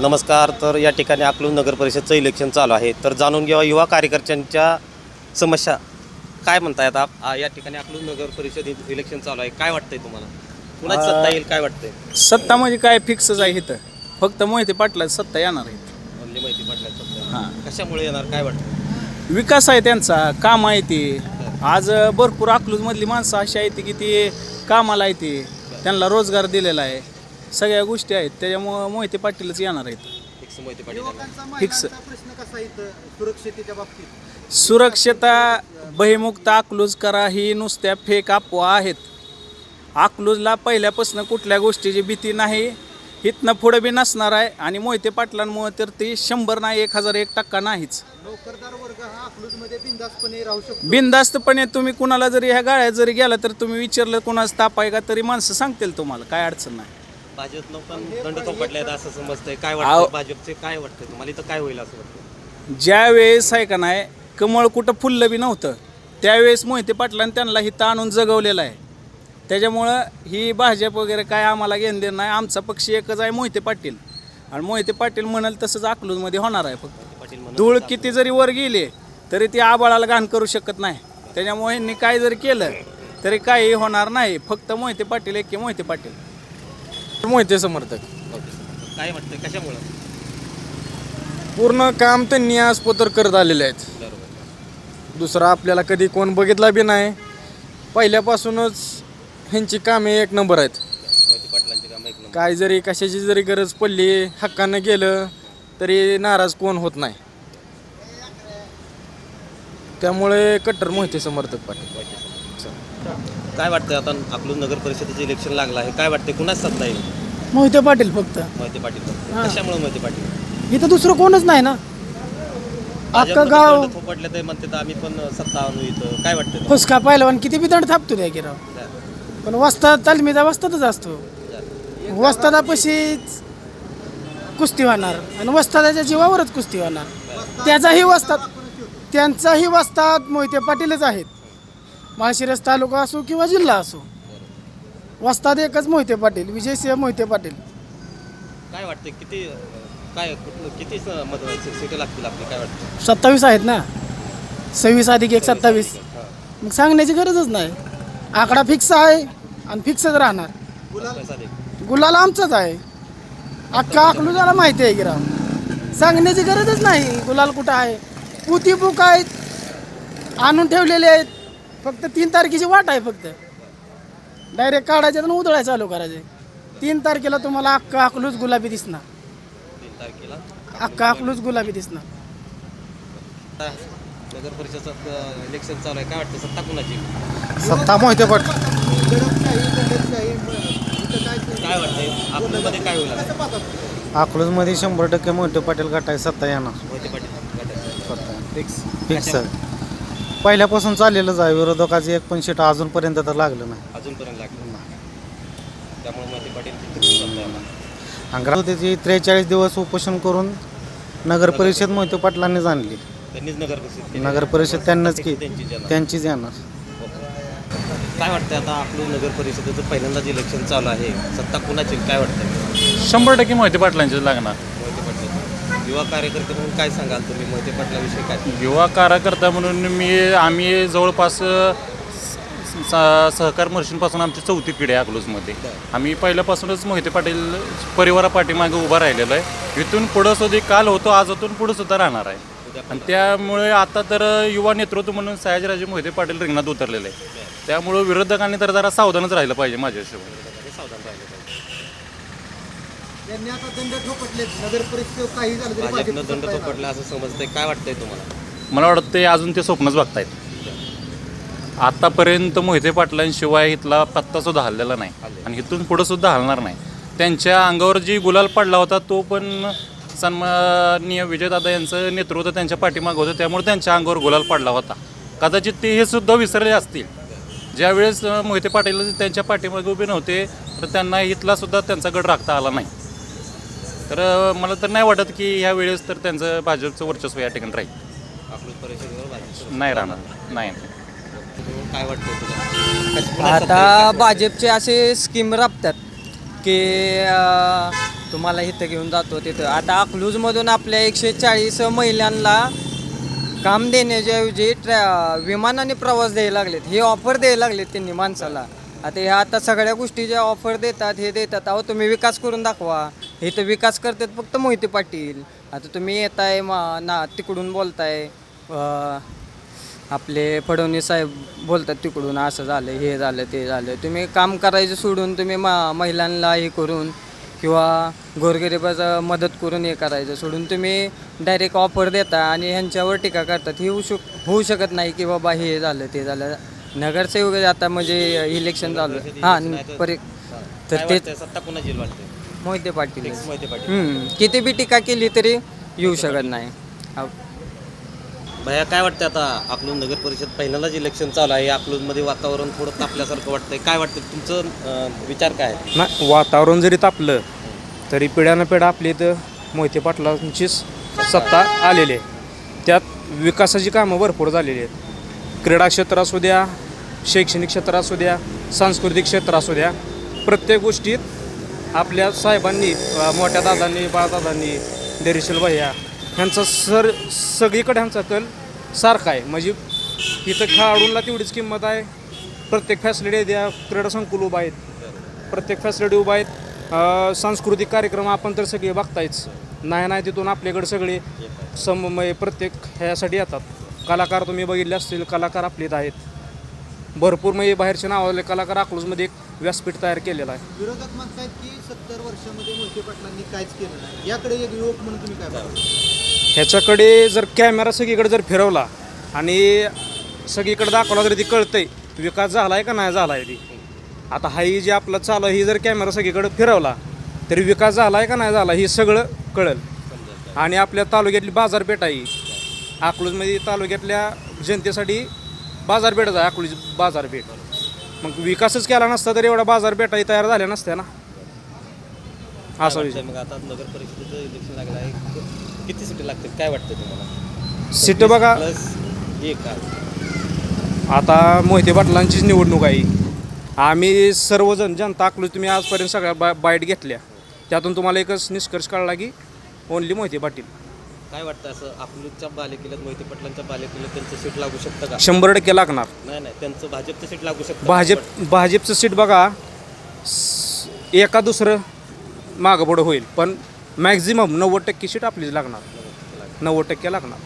नमस्कार तर या ठिकाणी अकलूज नगर परिषदचं इलेक्शन चालू आहे. तर जाणून घ्यावा युवा कार्यकर्त्यांच्या समस्या काय म्हणतायत आप आ- या ठिकाणी अकलूज नगर परिषद इलेक्शन चालू आहे. काय वाटतंय तुम्हाला? कुणाची सत्ता येईल काय वाटतंय? सत्ता म्हणजे काय? फिक्सच आहे इथं. फक्त मोहिते पाटला सत्ता येणार आहे. माहिती पडल्या सत्ता हां. कशामुळे येणार? काय वाटतं? विकास आहे त्यांचा काम आहे ते. आज भरपूर अकलूजमधली माणसं अशी आहेत की ती कामाला आहे ते. त्यांना रोजगार दिलेला आहे. सगळ्या गोष्टी आहेत. त्याच्यामुळं मोहिते पाटीलच येणार आहेत. फिक्स मोहिते पाटील येणार. फिक्स. प्रश्न कसा आहे इथं? सुरक्षितेच्या बाबतीत. सुरक्षता बहिमुक्त अकलूज करा ही नुसत्या फेक अफवा आहेत. अकलूजला पहिल्यापासून कुठल्या गोष्टीची भीती नाही. इथनं पुढं बी नसणार आहे. आणि मोहिते पाटलांमुळे तर ते शंभर नाही एक हजार एक टक्का नाहीच. नोकरदार वर्ग हा अकलूजमध्ये बिंदासपणे राहू शकतो. बिनधास्तपणे तुम्ही कुणाला जरी ह्या गाड्यात जरी गेला तर तुम्ही विचारलं कुणाचं ताप आहे का तरी माणसं सांगतील तुम्हाला. काय अडचण नाही. भाजपनं पण दंड थोपटले आहेत असं समजतंय. काय आव- वाटतं भाजपचे? काय वाटतंय तुम्हाला? इथं काय होईल असं वाटतं ज्या वेळेस आहे का नाही कमळ कुठं फुललं बी नव्हतं त्यावेळेस मोहिते पाटलांनी त्यांना हिथं आणून जगवलेलं आहे. त्याच्यामुळं ही भाजप वगैरे काय आम्हाला घेणं देणं नाही. आमचा पक्ष एकच आहे मोहिते पाटील. आणि मोहिते पाटील म्हणाल तसंच अकलूजमध्ये होणार आहे फक्त. धूळ किती जरी वर गेले तरी ती आबाळाला घाण करू शकत नाही. त्याच्यामुळे ह्यांनी काय जरी केलं तरी काही होणार नाही. फक्त मोहिते पाटील एक की मोहिते पाटील. मोहिते समर्थक. काय वाटतंय कशामुळं? पूर्ण काम त्यांनी आज पोतर करत आलेले आहेत. दुसरा आपल्याला कधी कोण बघितला बी नाही. पहिल्यापासूनच ह्यांची कामे एक नंबर आहेत. मोहिते पाटलांचे काम एक नंबर. काय जरी कशाची जरी गरज पडली हक्कानं गेलं तरी नाराज कोण होत नाही. त्यामुळे कट्टर मोहिते समर्थक पाटील. काय वाटतंय आता अकलूज नगर परिषदेचं इलेक्शन लागलं आहे? काय वाटतंय? कुणाच सत्ता येईल? मोहिते पाटील फक्त. मोहिते पाटील कशामुळे मोहिते पाटील? इथं दुसरं कोणच नाही ना? भाजपमध्ये गाव- थोपटले ते म्हणते तर आम्ही पण सत्ता आणू इथं. काय वाटतंय? तुम्हाला? फुसका पहिलवान किती बी दंड थापतो द्या गिराव पण वस्ताद तालमीचा वस्तादच असतो. वस्तादापाशीच कुस्ती होणार आणि वस्तादाच्या जीवावरच कुस्ती होणार. त्याचाही वस्ताद त्यांचाही वस्ताद मोहिते पाटीलच आहेत. माळशिरस तालुका असो किंवा जिल्हा असो. वस्ताद एकच मोहिते पाटील विजयसिंह मोहिते पाटील. काय वाटतंय किती काय कुठलं किती मत सीटं लागतील आपली काय वाटतं सत्तावीस आहेत ना? सव्वीस अधिक एक सत्तावीस. मग सांगण्याची गरजच नाही. आकडा फिक्स आहे. आणि फिक्सच राहणार. गुलाल? आमचाच आहे. अख्खा अकलूजाला माहिती आहे गिराव सांगण्याची गरजच नाही. गुलाल कुठं आहे? पुती बुक आहेत. आणून ठेवलेले आहेत. फक्त तीन तारखेची वाट आहे फक्त. डायरेक्ट काढायचे आणि उधळाय चालू करायचे. तीन तारखेला तुम्हाला अख्खा अकलूज गुलाबी दिसणार. तीन तारखेला? अख्खा अकलूज गुलाबी दिसणार. आता नगर परिषदेचं इलेक्शन चालू आहे. काय वाटतं? सत्ता कुणाची? सत्ता मोहिते इथं काय काय वाटतंय? अकलूजमध्ये काय होईल आता? अकलूजमध्ये शंभर टक्के मोठे पाटील गटाय सत्ता येणार. मोहिते पाटील गटाचं. सत्ता. फिक्स फिक्स पहिल्यापासून चाललेलंच आहे. विरोधकाचे एक पण सीट अजूनपर्यंत तर लागलं नाही. अजूनपर्यंत लागलं त्यामुळे मोहिते पाटील. आणि त्रेचाळीस दिवस उपोषण करून नगर परिषद मोहिते पाटलांनीच आणली. त्यांनीच नगर परिषद केली. नगर परिषद त्यांनाच की त्यांचीच येणार. काय वाटतंय आता आपलं नगर परिषदेचं पहिल्यांदाच इलेक्शन चालू आहे सत्ता कुणाची? काय वाटतंय? शंभर टक्के मोहिते पाटलांचे लागणार. मोहिते पाटील. युवा कार्यकर्ते म्हणून काय सांगाल तुम्ही? मोहिते पाटलाविषयी काय? युवा कार्यकर्ता म्हणून मी आम्ही जवळपास अ, स- सहकार महर्षींपासून आमची चौथी पिढी आहे अकलूजमध्ये. आम्ही पहिल्यापासूनच मोहिते पाटील परिवारा पाठीमागे उभा राहिलेलो आहे. इथून पुढं सुद्धा काल होतो आज होतून पुढं सुद्धा राहणार आहे. आणि त्यामुळे आता तर युवा नेतृत्व म्हणून सयाजीराजे मोहिते पाटील रिंगणात उतरलेले आहे त्यामुळं विरोधकांनी तर जरा सावधानच राहिलं पाहिजे माझ्या हिशोबाने. सावधान राहिले पाहिजे. त्यांनी आता दंड ठोपटले नगर परिषद काही झालं तरी भाजपनं भाजप दंड सत्ता येणार. थोपटला असं समजतंय. काय वाटतंय तुम्हाला? मला वाटतं ते अजून ते स्वप्नच बघतायत. आतापर्यंत मोहिते पाटलांशिवाय इथला पत्ता सुद्धा हल्लेला नाही. आणि इथून पुढं सुद्धा हलणार नाही. त्यांच्या अंगावर जी गुलाल पडला होता तो पण सन्माननीय विजयदादा यांचं नेतृत्व त्यांच्या पाठीमागं होतं त्यामुळे त्यांच्या अंगावर गुलाल पडला होता. कदाचित ते हे सुद्धा विसरले असतील. ज्यावेळेस मोहिते पाटील त्यांच्या पाठीमागे उभे नव्हते तर त्यांना इथला सुद्धा त्यांचा गड राखता आला नाही. तर मला तर नाही वाटत की ह्या वेळेस तर त्यांचं भाजपचं वर्चस्व या ठिकाणी राहील. नाही राहणार. नाही नाही. काय सत्ता आता? भाजपचे असे स्कीम राबतात की तुम्हाला इथं घेऊन जातो तिथं. आता अकलूजमधून आपल्या एकशे चाळीस महिलांना काम देण्याच्याऐवजी ट्रॅ विमानाने प्रवास द्यायला लागलेत. हे ऑफर द्यायला लागलेत त्यांनी माणसाला. आता ह्या आता सगळ्या गोष्टी ज्या ऑफर देतात हे देतात. अहो तुम्ही विकास करून दाखवा. हे तर विकास करतात फक्त मोहिते पाटील. आता तुम्ही येताय मा ना तिकडून बोलताय. आपले फडणवीस साहेब बोलतात तिकडून असं झालं हे झालं ते झालं. तुम्ही काम करायचं सोडून तुम्ही मा महिलांना हे करून किंवा गोरगरिबाचं मदत करून हे करायचं. सोडून तुम्ही डायरेक्ट ऑफर देता आणि ह्यांच्यावर टीका करतात. हे होऊ शक होऊ शकत नाही की बाबा हे झालं ते झालं. नगरसेवक आता म्हणजे इलेक्शन झालं हां परि तर ते? सत्ता येईल वाटते मोहिते पाटील. मोहिते पाटील. हम्म. किती बी टीका केली तरी येऊ शकत नाही. हा. भैया काय वाटतं आता अकलूज नगर परिषद पहिल्यांदाच इलेक्शन चालू आहे. अकलूजमध्ये वातावरण थोडं तापल्यासारखं वाटतंय. काय वाटतं तुमचं विचार काय? आहे? नाही वातावरण जरी तापलं तरी पिढ्यानं पिढा आपली इथं मोहिते पाटलांचीच सत्ता आलेली आहे. त्यात विकासाची कामं भरपूर झालेली आहेत. क्रीडा क्षेत्र असू द्या शैक्षणिक क्षेत्र असू द्या सांस्कृतिक क्षेत्र असू द्या प्रत्येक गोष्टीत आपल्या साहेबांनी मोठ्या दादांनी बाळदादांनी देरिशल भैया ह्यांचा सर सगळीकडे ह्यांचा कल सारखा आहे. म्हणजे इथं खेळाडूंना तेवढीच किंमत आहे. प्रत्येक फॅसिलिटी द्या क्रीडा संकुल उभा आहेत. प्रत्येक फॅसिलिटी उभा आहेत. अ, सांस्कृतिक कार्यक्रम आपण तर सगळे बघतायच. नाही नाही तिथून आपल्याकडे सगळे सम म्हणजे प्रत्येक ह्यासाठी येतात. कलाकार तुम्ही बघितले असतील कलाकार आपले इथं आहेत. भरपूर म्हणजे बाहेरचे नावाले कलाकार अकलूजमध्ये एक व्यासपीठ तयार केलेलं आहे. विरोधक म्हणतायत की सत्तर वर्षामध्ये मोहिते पाटलांनी काहीच केलं नाही. याकडे एक युवक म्हणून तुम्ही काय बघता? ह्याच्याकडे जर कॅमेरा सगळीकडे जर फिरवला आणि सगळीकडे दाखवला तरी ती कळतंय विकास झाला आहे का नाही झाला आहे ती. आता हा ही जे आपलं चालू आहे ही जर कॅमेरा सगळीकडे फिरवला तरी विकास झाला आहे का नाही झाला हे सगळं कळेल. आणि आपल्या तालुक्यातली बाजारपेठ आहे. अकलूजमध्ये तालुक्यातल्या जनतेसाठी बाजारपेठच आहे अकलूज बाजारपेठ. मग विकासच केला नसता तर एवढा बाजारपेठाही तयार झाल्या नसत्या ना. असा विषय. मग आता नगर परिषदेचं इलेक्शन लागलं आहे किती सीटी लागतील काय वाटतं तुम्हाला? सीट बघा. एक आता मोहिते पाटलांचीच निवडणूक आहे. आम्ही सर्वजण जनता अकलूज तुम्ही आजपर्यंत सगळ्या बा बाईट घेतल्या. त्यातून तुम्हाला एकच निष्कर्ष कळला की ओनली मोहिते पाटील. काय वाटतं असं अकलूजच्या बालेकिल्ल्यात मोहिते पाटलांच्या बालेकिल्ल्यात त्यांचं सीट लागू शकतं का? शंभर टक्के लागणार. नाही नाही त्यांचं भाजपचं सीट लागू शकतं. भाजप भाजपचं सीट बघा स- एका दुसरं मागं पुढं होईल. पण मॅक्झिमम नव्वद टक्के सीट आपलीच लागणार. नव्वद टक्के लागणार.